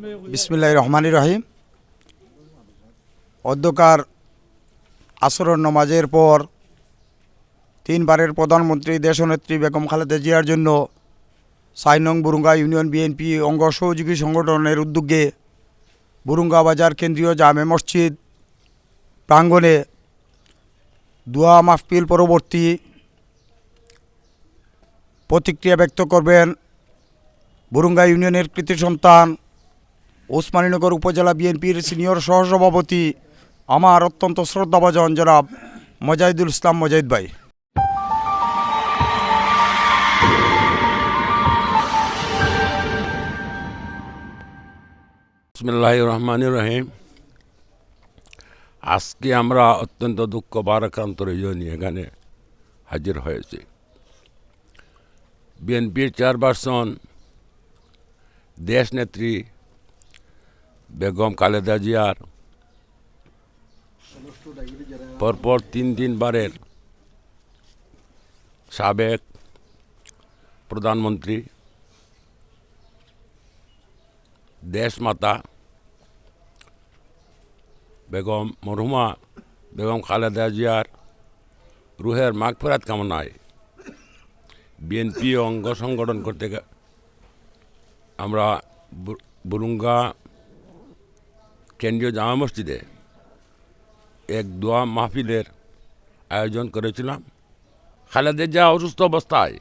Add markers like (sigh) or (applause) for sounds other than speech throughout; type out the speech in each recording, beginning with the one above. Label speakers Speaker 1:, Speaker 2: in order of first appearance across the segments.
Speaker 1: বিসমিল্লাহ রহমান রহিম। অধ্যকার আসর নমাজের পর তিনবারের প্রধানমন্ত্রী দেশনেত্রী বেগম খালেদা জিয়ার জন্য সাইনং বুরুঙ্গা ইউনিয়ন বিএনপি অঙ্গ সহযোগী সংগঠনের উদ্যোগে বুরুঙ্গা বাজার কেন্দ্রীয় জামে মসজিদ প্রাঙ্গণে দোয়া মাহফিল পরবর্তী প্রতিক্রিয়া ব্যক্ত করবেন বুরুঙ্গা ইউনিয়নের কৃতি সন্তান ওসমানীনগর উপজেলা বিএনপির সিনিয়র সহসভাপতি। আমার অত্যন্ত শ্রদ্ধাভাজন জনাব মজাহিদুল ইসলাম মজাহিদ ভাই।
Speaker 2: রহমান রহিম আজকে আমরা অত্যন্ত দুঃখ ভারাক্রান্ত হৃদয় নিয়ে এখানে হাজির হয়েছি। বিএনপির চেয়ারপারসন দেশনেত্রী বেগম খালেদা জিয়ার পরপর তিন তিনবারের সাবেক প্রধানমন্ত্রী দেশমাতা বেগম মরহুমা, বেগম খালেদা জিয়ার রুহের মাগফেরাত কামনায় বিএনপি অঙ্গ সংগঠন করতে আমরা বুরুঙ্গা কেন্দ্রীয় জামা মসজিদে এক দোয়া মাহফিলের আয়োজন করেছিলাম। খালেদের যা অসুস্থ অবস্থায়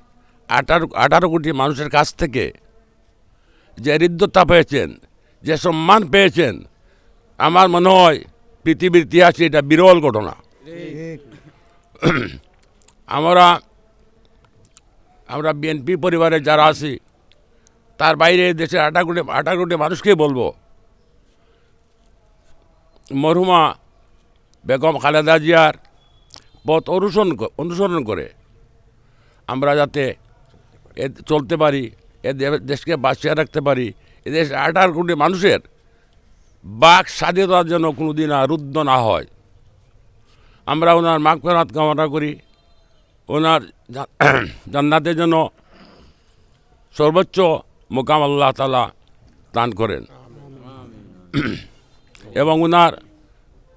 Speaker 2: আঠারো আঠারো কোটি মানুষের কাছ থেকে যে হৃদ্যতা পেয়েছেন, যে সম্মান পেয়েছেন, আমার মনে হয় পৃথিবীর ইতিহাসে এটা বিরল ঘটনা। আমরা আমরা বিএনপি পরিবারে যারা আছি, তার বাইরে দেশের আটা কোটি আটা কোটি মানুষকেই বলব মরহুমা বেগম খালেদা জিয়ার পথ অনুসরণ অনুসরণ করে আমরা যাতে এ চলতে পারি এ দেশকে বাঁচিয়ে রাখতে পারি এদেশ আঠারো কোটি মানুষের বাক স্বাধীনতার জন্য কোনো দিন আর রুদ্ধ না হয়। আমরা ওনার মাগ ফেরাত কামনা করি। ওনার (clears throat) জান্নাতের জন্য সর্বোচ্চ মোকাম আল্লাহ তালা দান করেন। (clears throat) এবং ওনার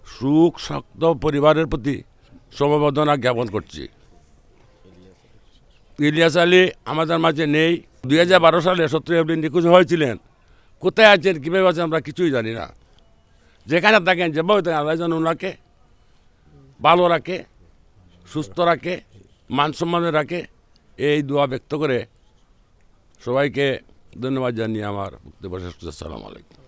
Speaker 2: সুখ, শক্ত পরিবারের প্রতি সমবেদনা জ্ঞাপন করছি। ইলিয়াস আলী আমাদের মাঝে নেই। দুই হাজার বারো সালে সত্তর এপ্রিল নিখোঁজ হয়েছিলেন। কোথায় আছেন, কীভাবে আছেন আমরা কিছুই জানি না। যেখানে থাকেন, যেভাবে থাকেন, আল্লাহ যেন ওনাকে ভালো রাখে, সুস্থ রাখে, মান সম্মানে রাখে, এই দোয়া ব্যক্ত করে সবাইকে ধন্যবাদ জানিয়ে আমার বক্তব্য শেষ করছি। আসসালামু আলাইকুম।